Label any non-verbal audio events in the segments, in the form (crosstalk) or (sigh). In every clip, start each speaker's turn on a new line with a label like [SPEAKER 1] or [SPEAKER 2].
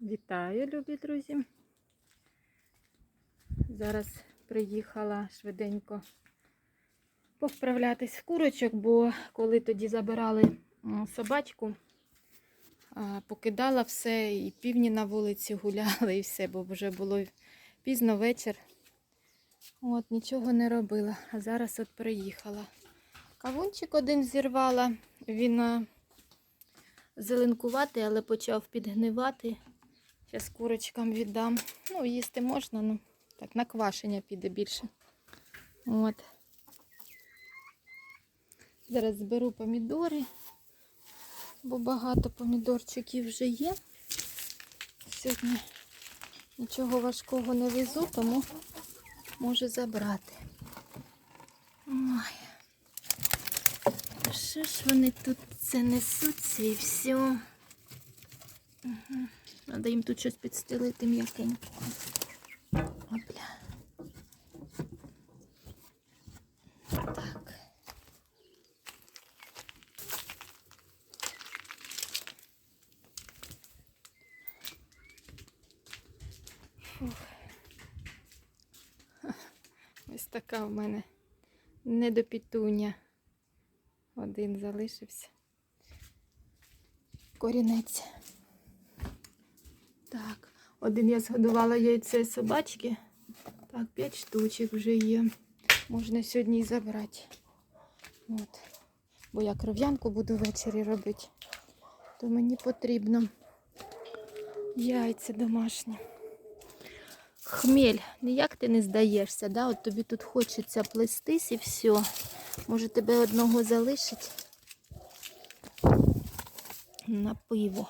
[SPEAKER 1] Вітаю, любі друзі. Зараз приїхала швиденько повправлятись в курочок, бо коли тоді забирали собачку, покидала все, і півні на вулиці гуляли, і все, бо вже було пізно вечір. От, нічого не робила. А зараз от приїхала. Кавунчик один зірвала, він зеленкуватий, але почав підгнивати. Зараз курочкам віддам. Ну, їсти можна, ну так, на квашення піде більше. От. Зараз зберу помідори, бо багато помідорчиків вже є. Сьогодні нічого важкого не везу, тому можу забрати. Ой. Що ж вони тут це несуться і все. Угу. Треба їм тут щось підстелити м'якенько. Опля. Так. Фух. (laughs) Ось така в мене недопітуня. Один залишився. Корінець. Один я згодувала яйце собачки. Так, 5 штучок вже є. Можна сьогодні і забрати. От. Бо я кров'янку буду ввечері робити. То мені потрібно яйця домашні. Хмель, ніяк ти не здаєшся, да? От тобі тут хочеться плестись і все. Може тебе одного залишить на пиво.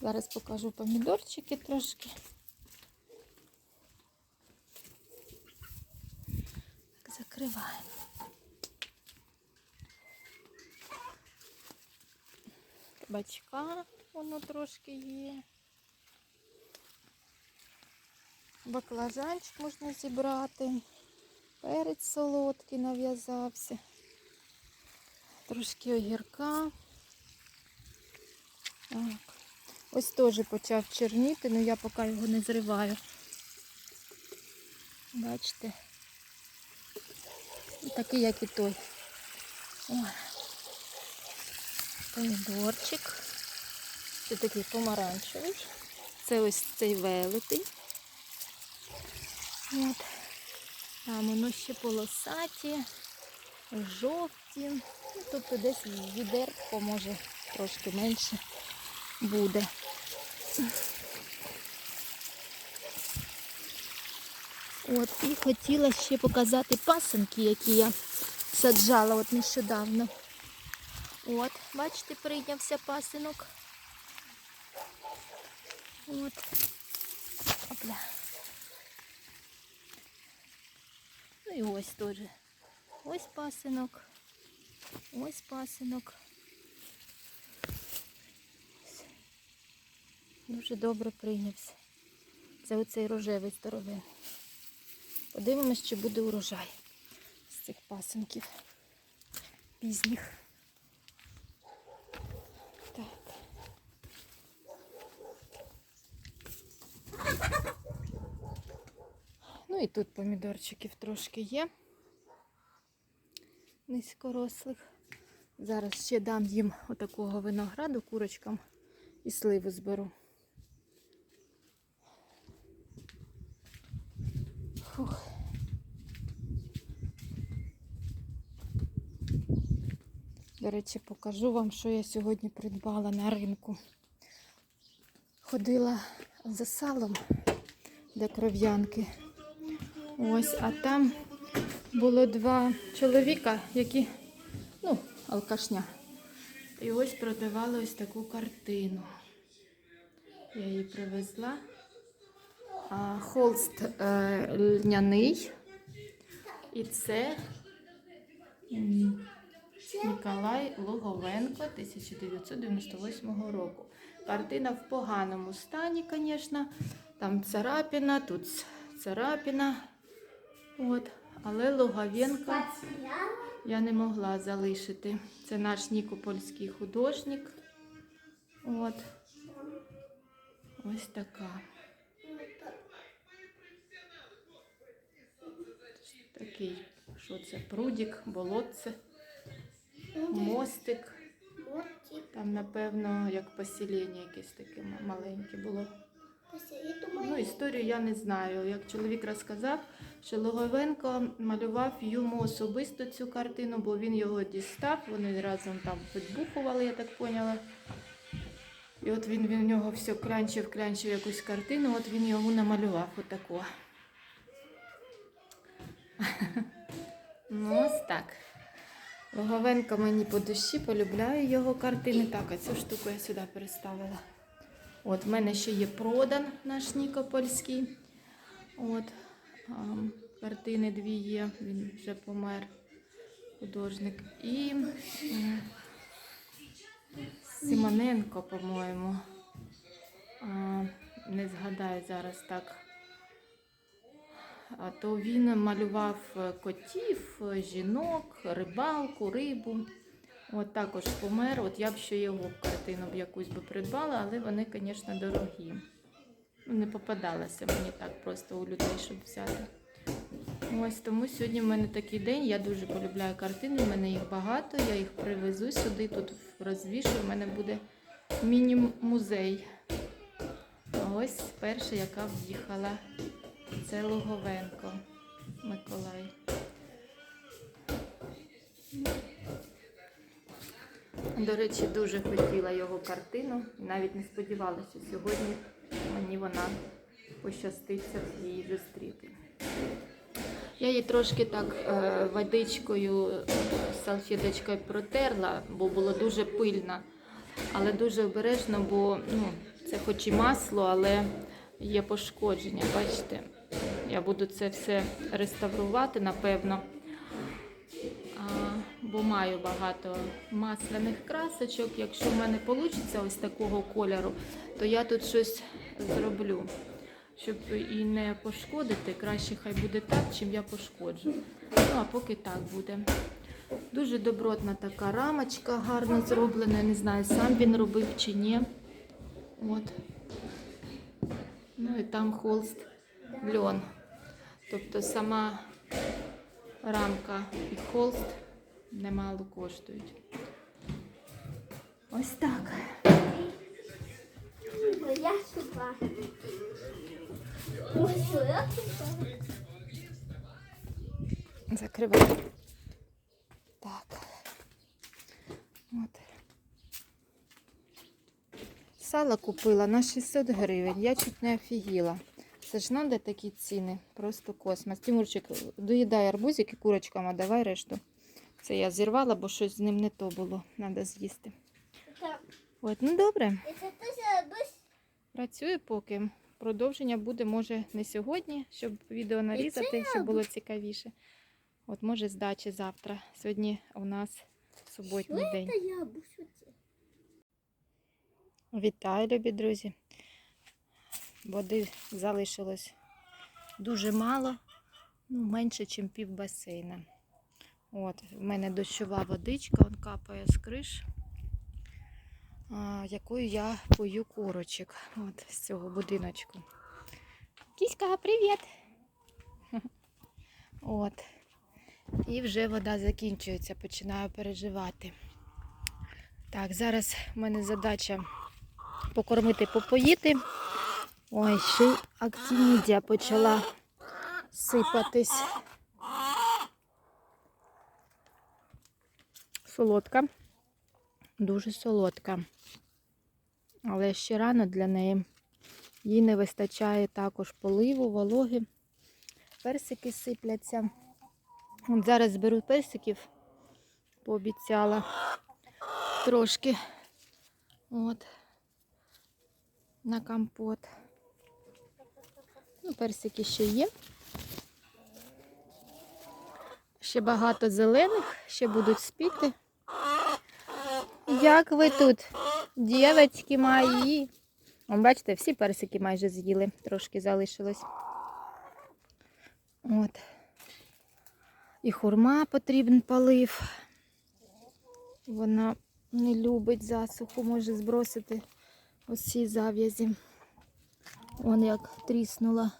[SPEAKER 1] Зараз покажу помідорчики трошки. Так, закриваємо. Бачка воно трошки є. Баклажанчик можна зібрати. Перець солодкий нав'язався. Трошки огірка. Так. Ось теж почав черніти, але я поки його не зриваю. Бачите? Такий, як і той. Ой. Помідорчик. Це такий помаранчевий. Це ось цей велетий. От. Там воно ще полосаті, жовті. Ну, тобто десь відерко, може трошки менше буде. От, і хотіла ще показати пасенки, які я саджала от нещодавно. От, бачите, прийнявся пасинок. От. Опля. Ну і ось теж. Ось пасинок. Ось пасинок. Дуже добре прийнявся. Це оцей рожевий здоровий. Подивимось, чи буде урожай з цих пасинків пізніх. Так. Ну і тут помідорчиків трошки є. Низькорослих. Зараз ще дам їм отакого винограду курочкам і сливу зберу. Фух. До речі, покажу вам, що я сьогодні придбала на ринку. Ходила за салом для кров'янки. Ось, а там було два чоловіка, які, ну, алкашня. І ось продавали ось таку картину. Я її привезла. Холст е, льняний. І це Ніколай Луговенко 1998 року. Картина в поганому стані, звісно. Там царапіна, тут царапіна. От. Але Логовенка я не могла залишити. Це наш нікопольський художник. От. Ось така. Такий, що це? Прудік, болотце, мостик. Там, напевно, як поселення якесь таке маленьке було. Ну, історію я не знаю. Як чоловік розказав, що Логовенко малював йому особисто цю картину, бо він його дістав, вони разом там підбухували, я так поняла. І от він, він в нього все клянчив, клянчив якусь картину, от він йому намалював отаку. Ну, ось так. Логовенко мені по душі, полюбляю його картини. Так, а цю штуку я сюди переставила. От, в мене ще є продан наш Нікопольський. От, картини дві є, він вже помер, художник. І Симоненко, по-моєму. Не згадаю зараз так. То він малював е, котів, е, жінок, рибалку, рибу. От також помер. От я б ще його картину б якусь би придбала, але вони, звісно, дорогі. Не попадалося мені так просто у людей, щоб взяти. Ось тому сьогодні в мене такий день. Я дуже полюбляю картини, в мене їх багато, я їх привезу сюди, тут розвішу. У мене буде міні-музей. Ось перша, яка в'їхала. Це Луговенко Миколай. До речі, дуже хотіла його картину навіть не сподівалася, що сьогодні мені вона пощаститься її зустріти. Я її трошки так е, водичкою, салфеточкою протерла, бо було дуже пильно, але дуже обережно, бо ну, це хоч і масло, але є пошкодження. Бачите, я буду це все реставрувати, напевно. А, бо маю багато масляних красочок. Якщо в мене вийде ось такого кольору, то я тут щось зроблю. Щоб і не пошкодити, краще хай буде так, чим я пошкоджу. Ну, а поки так буде. Дуже добротна така рамочка, гарно зроблена. Не знаю, сам він робив чи ні. От. Ну і там холст льон. Тобто сама рамка і холст немало коштують. Ось так.
[SPEAKER 2] Я сюда.
[SPEAKER 1] Закриваю. Так. От. Сало купила на 600 гривень. Я чуть не офігіла. Це ж надо такі ціни. Просто космос. Тимурчик, доїдай арбузик і курочкам, а давай решту. Це я зірвала, бо щось з ним не то було. Треба з'їсти.
[SPEAKER 2] Это,
[SPEAKER 1] От, ну добре.
[SPEAKER 2] это тоже быс-
[SPEAKER 1] Працює поки. Продовження буде, може, не сьогодні, щоб відео нарізати, щоб було цікавіше. От, може, здачі завтра. Сьогодні у нас суботній день.
[SPEAKER 2] Это я буду.
[SPEAKER 1] Вітаю, любі друзі. Води залишилось дуже мало, ну, менше, ніж пів басейна. От, в мене дощова водичка, он капає з криш, якою я пою курочок от, з цього будиночку. Кіська, привіт! (laughs) От. І вже вода закінчується, починаю переживати. Так, зараз в мене задача покормити, попоїти. Ой, ще й актинідія почала сипатись. Солодка, дуже солодка. Але ще рано для неї. Їй не вистачає також поливу, вологи. Персики сипляться. От зараз зберу персиків, пообіцяла трошки. От. На компот. Ну, персики ще є. Ще багато зелених, ще будуть спіти. Як ви тут, дівчатки мої? О, бачите, всі персики майже з'їли, трошки залишилось. От. І хурма потрібен полив. Вона не любить засуху, може збросити усі зав'язі. Вон як тріснула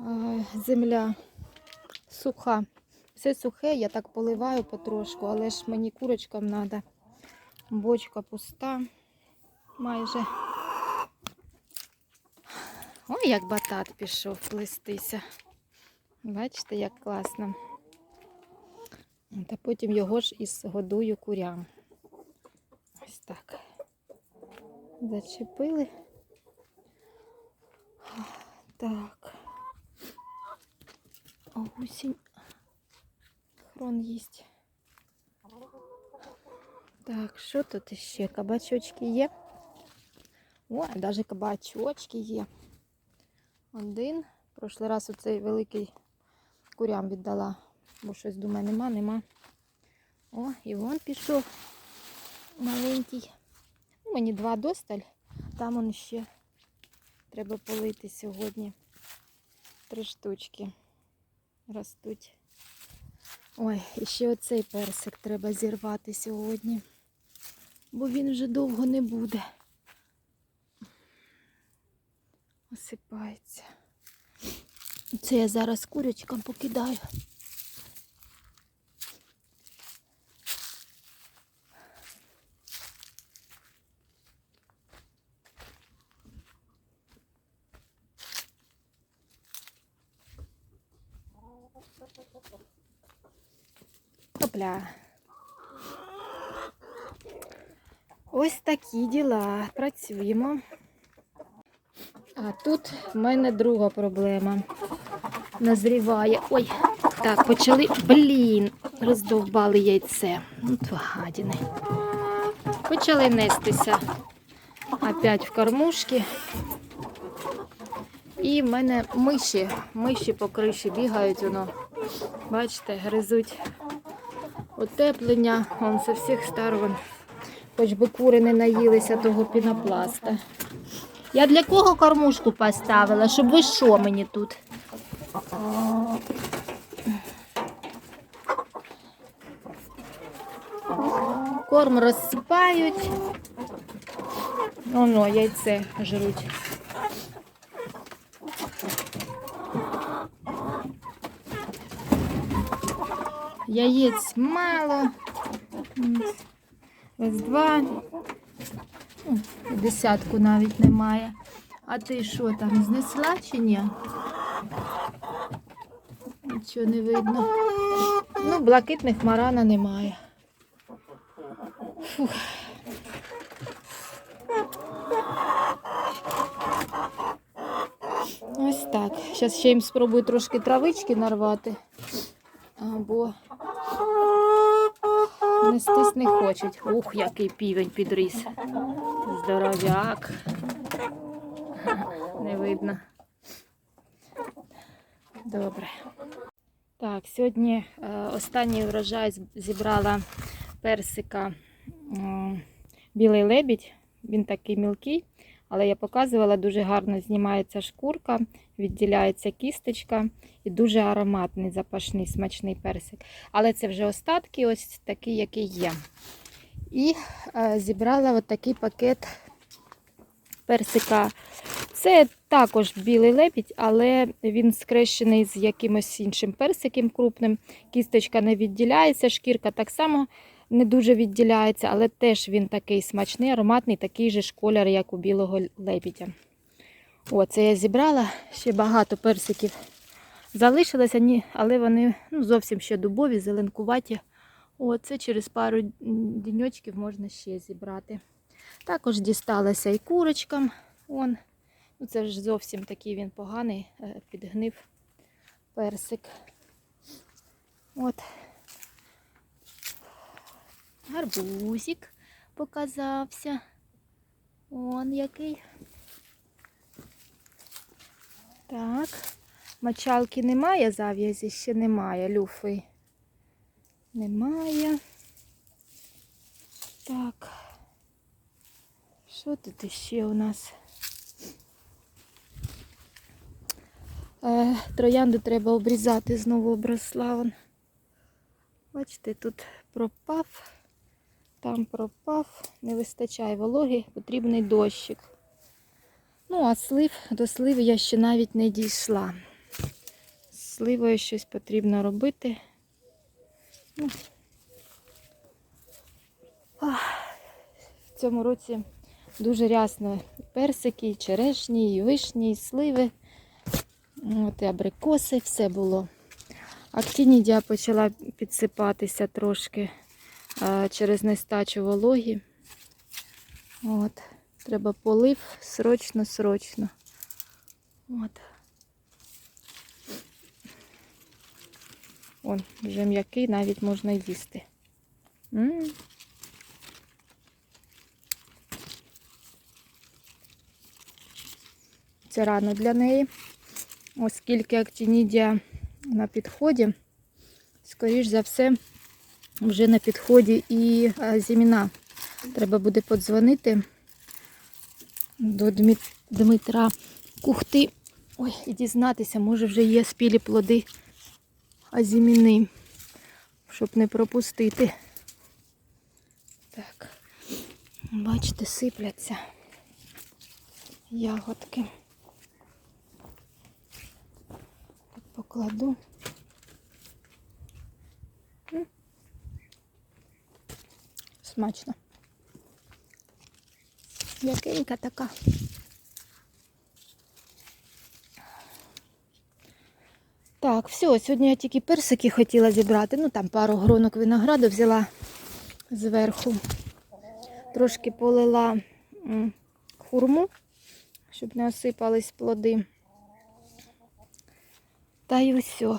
[SPEAKER 1] е, земля суха. Все сухе, я так поливаю потрошку, але ж мені курочкам треба. Бочка пуста майже. Ой, як батат пішов плестися. Бачите, як класно. Та потім його ж із годую курям. Ось так. Зачепили. Так. Гусінь. Хрон їсть. Так, що тут іще? Кабачочки є? О, навіть кабачочки є. Один. Прошлий раз оцей великий курям віддала, бо щось думаю, нема, нема. О, і вон пішов маленький. Мені два досталь. Там он ще треба полити сьогодні. Три штучки ростуть. Ой, і ще оцей персик треба зірвати сьогодні, бо він вже довго не буде. Осипається. Це я зараз курочкам покидаю. Опля. Ось такі діла. Працюємо. А тут в мене друга проблема. Назріває. Ой, так, почали. Блін, роздовбали яйце. Ну, то гадіни. Почали нестися опять в кормушки. І в мене миші, миші по криші бігають, воно. Бачите, гризуть утеплення, вон з всіх сторон. Хоч би кури не наїлися того пінопласта. Я для кого кормушку поставила? Щоб ви що мені тут? Корм розсипають. Воно, яйце жруть. Яєць мало. Ось два. Ну, Десятку навіть немає. А ти що там, знесла чи ні? Нічого не видно. Ну, блакитних марана немає. Фух. Ось так. Зараз ще їм спробую трошки травички нарвати. Або нестись не хочуть. Ух, який півень підріс. Здоровяк. Не видно. Добре. Так, сьогодні е, останній врожай зібрала персика білий лебідь. Він такий мілкий, але я показувала, дуже гарно знімається шкурка, відділяється кісточка і дуже ароматний, запашний, смачний персик. Але це вже остатки, ось такі, які є. І е, зібрала от такий пакет персика. Це також білий лебідь, але він скрещений з якимось іншим персиком крупним. Кісточка не відділяється, шкірка так само не дуже відділяється, але теж він такий смачний, ароматний, такий же ж колір, як у білого лебідя. О, це я зібрала. Ще багато персиків залишилося, але вони ну, зовсім ще дубові, зеленкуваті. О, це через пару діньочків можна ще зібрати. Також дісталося і курочкам. Вон. Ну, це ж зовсім такий він поганий, е, підгнив персик. От. Гарбузик показався. Он який. Так. Мочалки немає, зав'язі ще немає, люфи. Немає. Так. Що тут іще у нас? Е, троянду треба обрізати, знову обросла. Бачите, тут пропав, там пропав, не вистачає вологи, потрібний дощик. Ну, а слив, до сливи я ще навіть не дійшла. З сливою щось потрібно робити. Ну. В цьому році дуже рясно персики, і черешні, і вишні, і сливи. От і абрикоси, все було. Актінідія почала підсипатися трошки через нестачу вологі. От. Треба полив срочно, срочно. От. Он, вже м'який, навіть можна їсти. м Це рано для неї, оскільки актінідія на підході, скоріш за все, вже на підході і е, зіміна. Треба буде подзвонити до Дмитра Кухти. Ой, і дізнатися, може вже є спілі плоди азіміни, щоб не пропустити. Так, бачите, сипляться ягодки. Так покладу. Смачно. М'якенька така. Так, все, сьогодні я тільки персики хотіла зібрати. Ну там пару гронок винограду взяла зверху. Трошки полила хурму, щоб не осипались плоди. Та й все.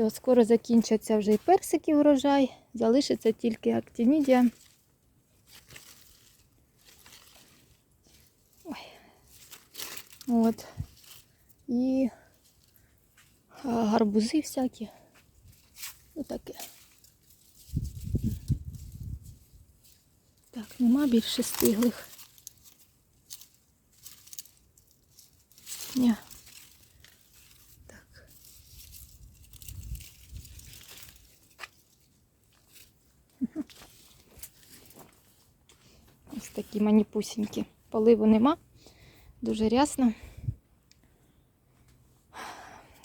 [SPEAKER 1] Все, скоро закінчаться вже і персики врожай, залишиться тільки актинідія. Ой. От. І гарбузи всякі. Отаке. Так, нема більше стиглих. Ні. Так. Ось такі маніпусінькі. Поливу нема. Дуже рясно.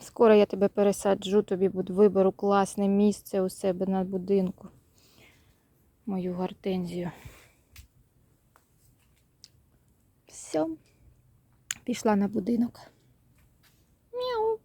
[SPEAKER 1] Скоро я тебе пересаджу, тобі виберу класне місце у себе на будинку. Мою гортензію. Все. Пішла на будинок. Мяу.